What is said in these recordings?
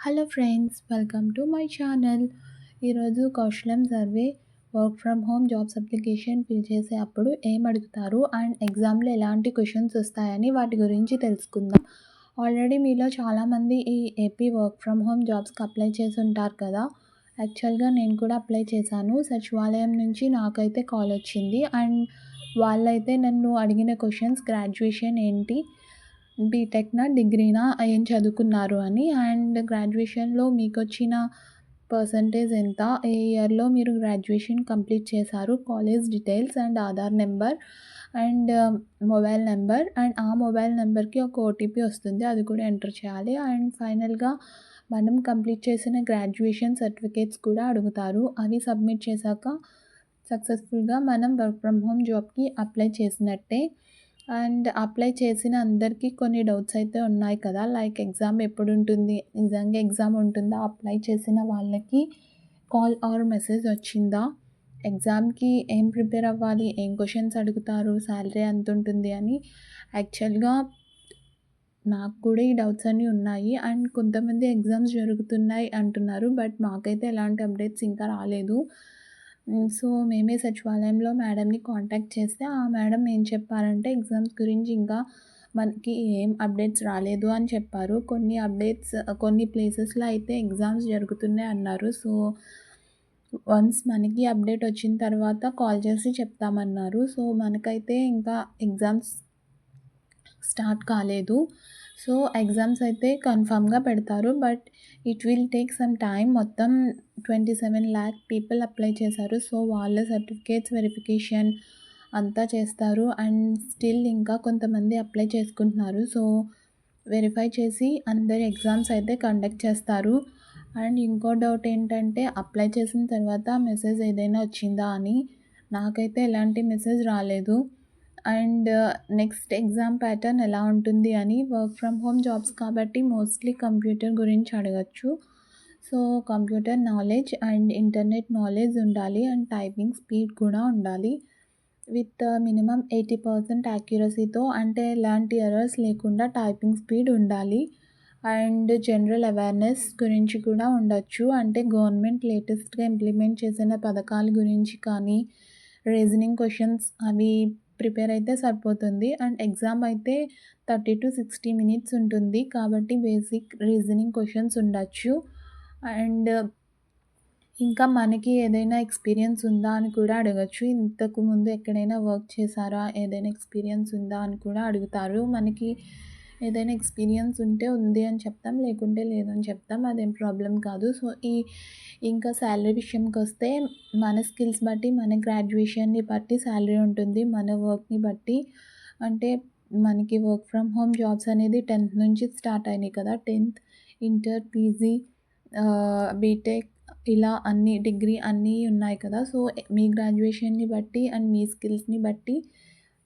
Hello friends welcome to my channel ఈరోజు Kaushalam survey work from home jobs application fill చేసే అప్పుడు ఏం అడుగుతారు? అండ్ ఎగ్జామ్లో ఎలాంటి క్వశ్చన్స్ వస్తాయని వాటి గురించి తెలుసుకుందాం. ఆల్రెడీ మీలో చాలామంది ఈ ఏపీ వర్క్ ఫ్రమ్ హోమ్ జాబ్స్కి అప్లై చేసి ఉంటారు కదా? యాక్చువల్గా నేను కూడా అప్లై చేశాను. సచివాలయం నుంచి నాకైతే కాల్ వచ్చింది. అండ్ వాళ్ళైతే నన్ను అడిగిన క్వశ్చన్స్ గ్రాడ్యుయేషన్ ఏంటి? బీటెక్నా డిగ్రీనా ఏం చదువుకున్నారు అని. అండ్ గ్రాడ్యుయేషన్లో మీకు వచ్చిన పర్సంటేజ్ ఎంత? ఏ ఇయర్లో మీరు గ్రాడ్యుయేషన్ కంప్లీట్ చేశారు? College details and Aadhaar number and um, mobile number and ఆ మొబైల్ నెంబర్కి ఒక ఓటీపీ వస్తుంది అది కూడా ఎంటర్ చేయాలి. అండ్ ఫైనల్గా మనం కంప్లీట్ చేసిన గ్రాడ్యుయేషన్ సర్టిఫికేట్స్ కూడా అడుగుతారు. అవి సబ్మిట్ చేశాక సక్సెస్ఫుల్గా మనం వర్క్ ఫ్రమ్ హోమ్ జాబ్కి అప్లై చేసినట్టే. అండ్ అప్లై చేసిన అందరికీ కొన్ని డౌట్స్ అయితే ఉన్నాయి కదా. లైక్ ఎగ్జామ్ ఎప్పుడు ఉంటుంది నిజంగా ఎగ్జామ్ ఉంటుందా? అప్లై చేసిన వాళ్ళకి కాల్ ఆర్ మెసేజ్ వచ్చిందా? ఎగ్జామ్కి ఏం ప్రిపేర్ అవ్వాలి? ఏం క్వశ్చన్స్ అడుగుతారు? శాలరీ ఎంత ఉంటుంది అని. యాక్చువల్గా నాకు కూడా ఈ డౌట్స్ అన్నీ ఉన్నాయి. అండ్ కొంతమంది ఎగ్జామ్స్ జరుగుతున్నాయి అంటున్నారు. బట్ మాకైతే ఎలాంటి అప్డేట్స్ ఇంకా రాలేదు. సో మేమే సచివాలయంలో మేడంని కాంటాక్ట్ చేస్తే ఆ మేడం ఏం చెప్పారంటే ఎగ్జామ్స్ గురించి ఇంకా మనకి ఏం అప్డేట్స్ రాలేదు అని చెప్పారు. కొన్ని అప్డేట్స్ కొన్ని ప్లేసెస్లో అయితే ఎగ్జామ్స్ జరుగుతున్నాయి అన్నారు. సో వన్స్ మనకి అప్డేట్ వచ్చిన తర్వాత కాల్ చేసి చెప్తామన్నారు. సో మనకైతే ఇంకా ఎగ్జామ్స్ స్టార్ట్ కాలేదు. సో ఎగ్జామ్స్ అయితే కన్ఫామ్గా పెడతారు. But it will take some time మొత్తం twenty seven lakh people apply చేశారు. సో వాళ్ళ సర్టిఫికేట్స్ వెరిఫికేషన్ అంతా చేస్తారు. అండ్ స్టిల్ ఇంకా కొంతమంది అప్లై చేసుకుంటున్నారు. సో వెరిఫై చేసి అందరి ఎగ్జామ్స్ అయితే కండక్ట్ చేస్తారు. అండ్ ఇంకో డౌట్ ఏంటంటే అప్లై చేసిన తర్వాత మెసేజ్ ఏదైనా వచ్చిందా అని. నాకైతే ఎలాంటి మెసేజ్ రాలేదు. అండ్ నెక్స్ట్ ఎగ్జామ్ ప్యాటర్న్ ఎలా ఉంటుంది అని వర్క్ ఫ్రమ్ హోమ్ జాబ్స్ కాబట్టి మోస్ట్లీ కంప్యూటర్ గురించి అడగచ్చు. So computer knowledge and internet knowledge ఉండాలి అండ్ టైపింగ్ స్పీడ్ కూడా ఉండాలి. విత్ మినిమం ఎయిటీ పర్సెంట్ యాక్యురసీతో అంటే ఎలాంటి ఎర్రర్స్ లేకుండా టైపింగ్ స్పీడ్ ఉండాలి. అండ్ జనరల్ అవేర్నెస్ గురించి కూడా ఉండొచ్చు. అంటే గవర్నమెంట్ లేటెస్ట్గా ఇంప్లిమెంట్ చేసిన పథకాల గురించి కానీ రీజనింగ్ క్వశ్చన్స్ అవి ప్రిపేర్ అయితే సరిపోతుంది. అండ్ ఎగ్జామ్ అయితే థర్టీ టు సిక్స్టీ మినిట్స్ ఉంటుంది. కాబట్టి బేసిక్ రీజనింగ్ క్వశ్చన్స్ ఉండొచ్చు. అండ్ ఇంకా మనకి ఏదైనా ఎక్స్పీరియన్స్ ఉందా అని కూడా అడగచ్చు. ఇంతకు ముందు ఎక్కడైనా వర్క్ చేశారా? ఏదైనా ఎక్స్పీరియన్స్ ఉందా అని కూడా అడుగుతారు. మనకి ఏదైనా ఎక్స్పీరియన్స్ ఉంటే ఉంది అని చెప్తాం లేకుంటే లేదని చెప్తాం అదేం ప్రాబ్లం కాదు. సో ఈ ఇంకా శాలరీ విషయంకి వస్తే మన స్కిల్స్ బట్టి మన గ్రాడ్యుయేషన్ని బట్టి శాలరీ ఉంటుంది. మన వర్క్ని బట్టి. అంటే మనకి వర్క్ ఫ్రమ్ హోమ్ జాబ్స్ అనేది టెన్త్ నుంచి స్టార్ట్ అయినాయి కదా. టెన్త్ ఇంటర్ పీజీ బీటెక్ ఇలా అన్ని డిగ్రీ అన్నీ ఉన్నాయి కదా. సో మీ గ్రాడ్యుయేషన్ని బట్టి అండ్ మీ స్కిల్స్ని బట్టి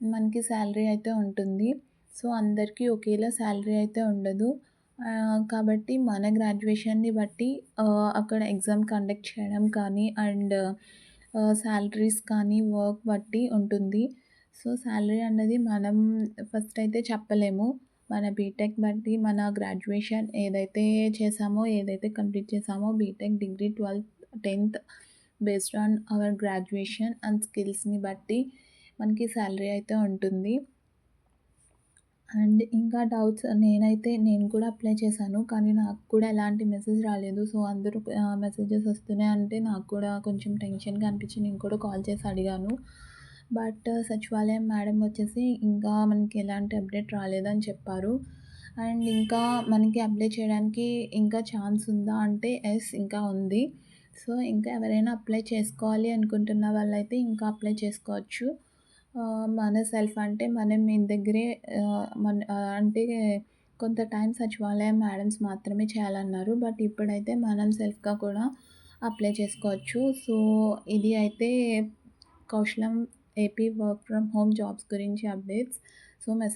మనకి శాలరీ అయితే ఉంటుంది. సో అందరికీ ఒకేలా శాలరీ అయితే ఉండదు. కాబట్టి మన గ్రాడ్యుయేషన్ని బట్టి అక్కడ ఎగ్జామ్ కండక్ట్ చేయడం కానీ అండ్ శాలరీస్ కానీ వర్క్ బట్టి ఉంటుంది. సో శాలరీ అన్నది మనం ఫస్ట్ అయితే చెప్పలేము. మన బీటెక్ బట్టి మన గ్రాడ్యుయేషన్ ఏదైతే చేసామో ఏదైతే కంప్లీట్ చేసామో BTech degree twelfth tenth based on our graduation and స్కిల్స్ని బట్టి మనకి శాలరీ అయితే ఉంటుంది. అండ్ ఇంకా డౌట్స్ నేనైతే నేను కూడా అప్లై చేశాను. కానీ నాకు కూడా ఎలాంటి మెసేజ్ రాలేదు. సో అందరూ మెసేజెస్ వస్తున్నాయి అంటే నాకు కూడా కొంచెం టెన్షన్గా అనిపించి నేను కూడా కాల్ చేసి అడిగాను. బట్ సచివాలయం మేడం వచ్చేసి ఇంకా మనకి ఎలాంటి అప్డేట్ రాలేదని చెప్పారు. అండ్ ఇంకా మనకి అప్లై చేయడానికి ఇంకా ఛాన్స్ ఉందా అంటే ఎస్ ఇంకా ఉంది. సో ఇంకా ఎవరైనా అప్లై చేసుకోవాలి అనుకుంటున్న వాళ్ళైతే ఇంకా అప్లై చేసుకోవచ్చు. మన సెల్ఫ్ అంటే మనం మీ దగ్గరే మన అంటే కొంత టైం సచివాలయం మేడమ్స్ మాత్రమే చేయాలన్నారు. బట్ ఇప్పుడైతే మనం సెల్ఫ్గా కూడా అప్లై చేసుకోవచ్చు. సో ఇది అయితే Kaushalam AP work from home jobs గురించి అప్డేట్స్. So message